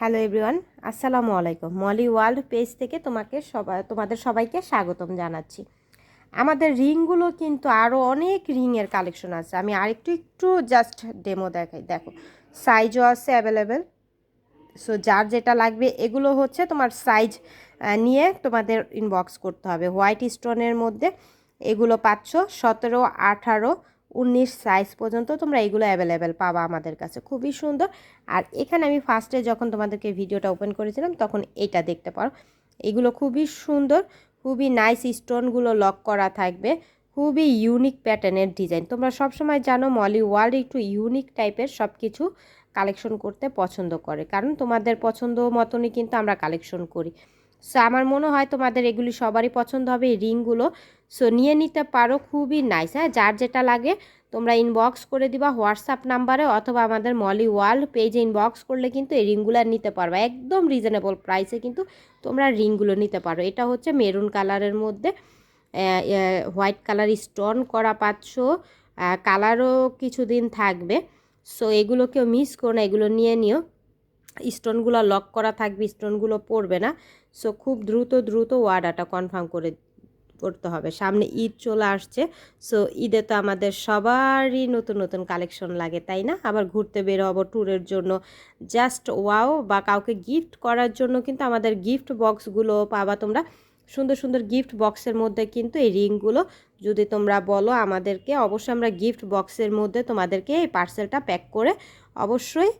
Hello everyone, আসসালামু আলাইকুম। Moli world page থেকে তোমাকে সবাই তোমাদের সবাইকে স্বাগতম জানাচ্ছি। আমাদের রিংগুলো কিন্তু আরও অনেক রিংয়ের কালেকশন আছে। আমি আরেকটু, একটু জাস্ট ডেমো দেখাই। দেখো সাইজও আছে অ্যাভেলেবেল সো যার যেটা লাগবে, এগুলো হচ্ছে তোমার সাইজ নিয়ে তোমাদের ইনবক্স করতে হবে। হোয়াইট স্টোনের মধ্যে এগুলো পাচ্ছ সতেরো, আঠারো উনিশ সাইজ পর্যন্ত তোমরা এগুলো অ্যাভেলেবেল পাবা আমাদের কাছে। খুবই সুন্দর। আর এখানে আমি ফার্স্টে যখন তোমাদেরকে ভিডিওটা ওপেন করেছিলাম, তখন এটা দেখতে পারো। এগুলো খুবই সুন্দর, খুবই নাইস স্টোনগুলো লক করা থাকবে। খুবই ইউনিক প্যাটার্নের ডিজাইন তোমরা সবসময় জানো মলি ওয়ার্ল্ড একটু ইউনিক টাইপের সব কিছু কালেকশন করতে পছন্দ করে। কারণ তোমাদের পছন্দ মতনই কিন্তু আমরা কালেকশন করি। সো আমার মনে হয় তোমাদের এগুলি সবারই পছন্দ হবে এই রিংগুলো সো নিয়ে নিতে পারো, খুবই নাইস হ্যাঁ? যার যেটা লাগে তোমরা ইনবক্স করে দিবা হোয়াটসঅ্যাপ নাম্বারে অথবা আমাদের মলি ওয়ার্ল্ড পেজে ইনবক্স করলে কিন্তু এই রিংগুলো নিতে পারবা। একদম রিজনেবল প্রাইসে কিন্তু তোমরা রিংগুলো নিতে পারো। এটা হচ্ছে মেরুন কালারের মধ্যে হোয়াইট কালার স্টোন করা পাচ্ছ কালারও কিছুদিন থাকবে। সো এগুলো কেউ মিস করো না, এগুলো নিয়ে নিও। স্টোনগুলো লক করা থাকবে স্টোনগুলো পড়বে না। সো খুব দ্রুত দ্রুত ওয়ার্ডারটা কনফার্ম করে করতে হবে। সামনে ঈদ চলে আসছে সো ঈদে তো আমাদের সবারই নতুন নতুন কালেকশন লাগে, তাই না? আবার ঘুরতে বের হব ট্যুরের জন্য। জাস্ট ওয়াও বা কাউকে গিফট করার জন্য কিন্তু আমাদের গিফট বক্সগুলো পাবা তোমরা। সুন্দর সুন্দর গিফট বক্সের মধ্যে কিন্তু এই রিংগুলো যদি তোমরা বলো আমাদেরকে, অবশ্যই আমরা গিফট বক্সের মধ্যে তোমাদেরকে এই পার্সেলটা প্যাক করে অবশ্যই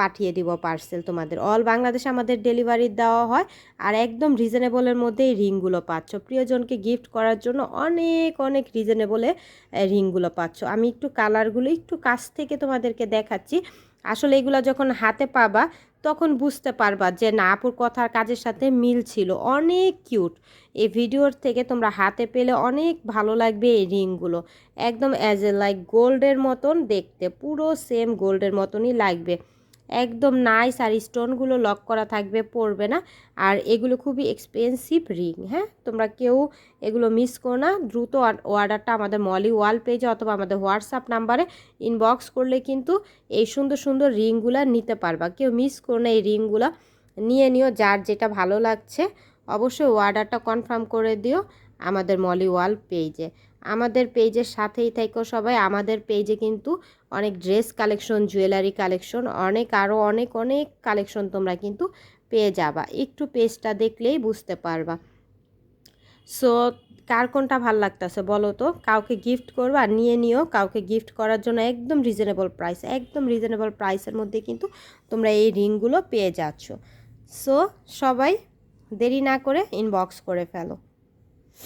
পাঠিয়ে দিব পার্সেল তোমাদের। অল বাংলাদেশে আমাদের ডেলিভারি দেওয়া হয় আর একদম রিজনেবলের মধ্যে এই রিংগুলো পাচ্ছ। প্রিয়জনকে গিফট করার জন্য অনেক অনেক রিজনেবলে রিংগুলো পাচ্ছ। আমি একটু কালারগুলো একটু কাছ থেকে তোমাদেরকে দেখাচ্ছি। আসলে এগুলো যখন হাতে পাবা তখন বুঝতে পারবা যে না, আপুর কথার কাজের সাথে মিল ছিল। অনেক কিউট এই ভিডিওর থেকে তোমরা হাতে পেলে অনেক ভালো লাগবে এই রিংগুলো। একদম অ্যাজ এ লাইক গোল্ডের মতন দেখতে। পুরো সেম গোল্ডের মতনই লাগবে। একদম নাইস আর স্টোনগুলো লক করা থাকবে, পড়বে না। আর এগুলো খুবই এক্সপেন্সিভ রিং হ্যাঁ? তোমরা কেউ এগুলো মিস করো না। দ্রুত অর্ডারটা আমাদের মলি ওয়াল পেজে অথবা আমাদের হোয়াটসঅ্যাপ নাম্বারে ইনবক্স করলে কিন্তু এই সুন্দর সুন্দর রিংগুলো নিতে পারবা। কেউ মিস করো না এই রিংগুলো নিয়ে নিও যার যেটা ভালো লাগছে। অবশ্যই অর্ডারটা কনফার্ম করে দিও। আমাদের মলি ওয়াল পেজে। আমাদের পেজের সাথেই থেকো সবাই। আমাদের পেজে কিন্তু অনেক ড্রেস কালেকশন, জুয়েলারি কালেকশন, অনেক আরও অনেক অনেক কালেকশন তোমরা কিন্তু পেয়ে যাবা। একটু পেজটা দেখলেই বুঝতে পারবা। সো, কার কোনটা ভালো লাগতেছে বলো তো? কাউকে গিফট করবা, নিয়ে নিও। কাউকে গিফট করার জন্য একদম রিজনেবল প্রাইস একদম রিজনেবল প্রাইসের মধ্যে কিন্তু তোমরা এই রিংগুলো পেয়ে যাচ্ছ। সো, সবাই দেরি না করে ইনবক্স করে ফেলো।